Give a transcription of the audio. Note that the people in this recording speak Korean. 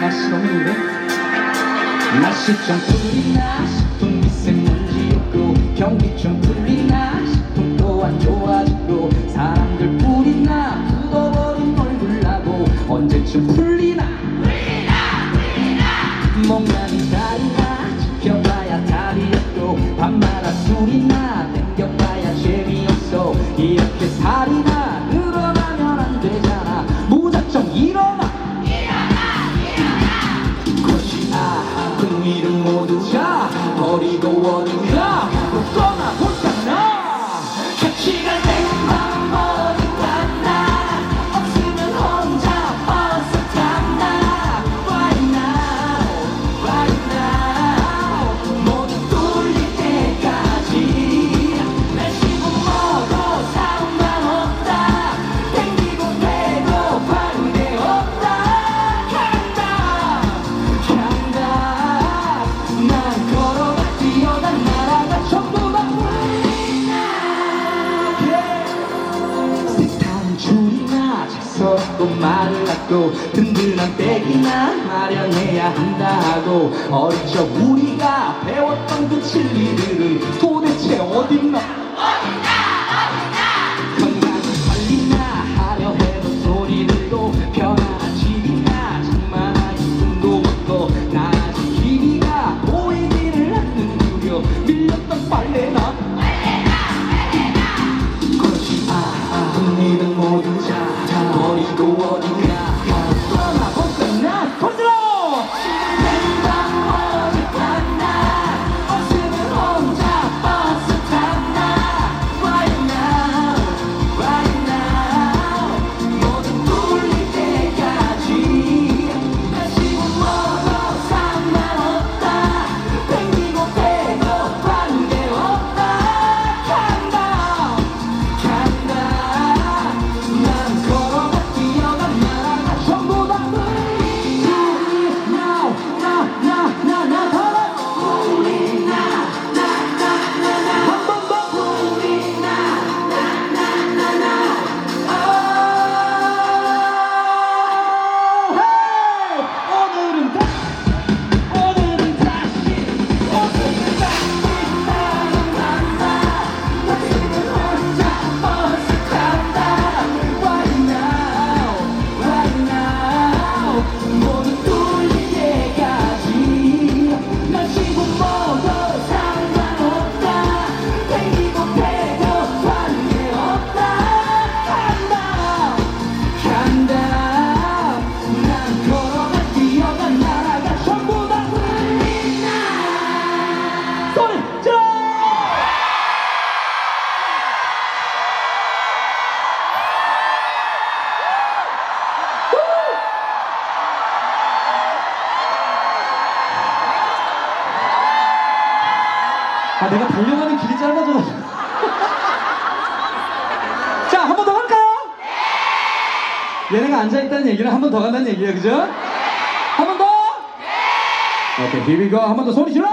날씨 좋은데? 날씨 좀 풀리나 싶은 미세먼지였고 경기 좀 풀리나 싶은 또안 좋아지고 사람들 뿌리나 굳어버린 얼굴 나고 언제쯤 풀리나? 멍하니 다리나 지켜봐야 답이었고 밤마다 술이나 땡겨봐야 재미없어 같이 갖고 든든한 백이나 마련해야 한다고 어릴 적 우리가 배웠던 그 진리들은 도대체 어딨나 건강을 아 내가 달려가는 길이 짧아져 자 한 번더 갈까요? 얘네가 앉아있다는 얘기는 한 번 더 간다는 얘기예요 그죠? 한 번 더? 오케이 here we go 한 번 더 소리 질러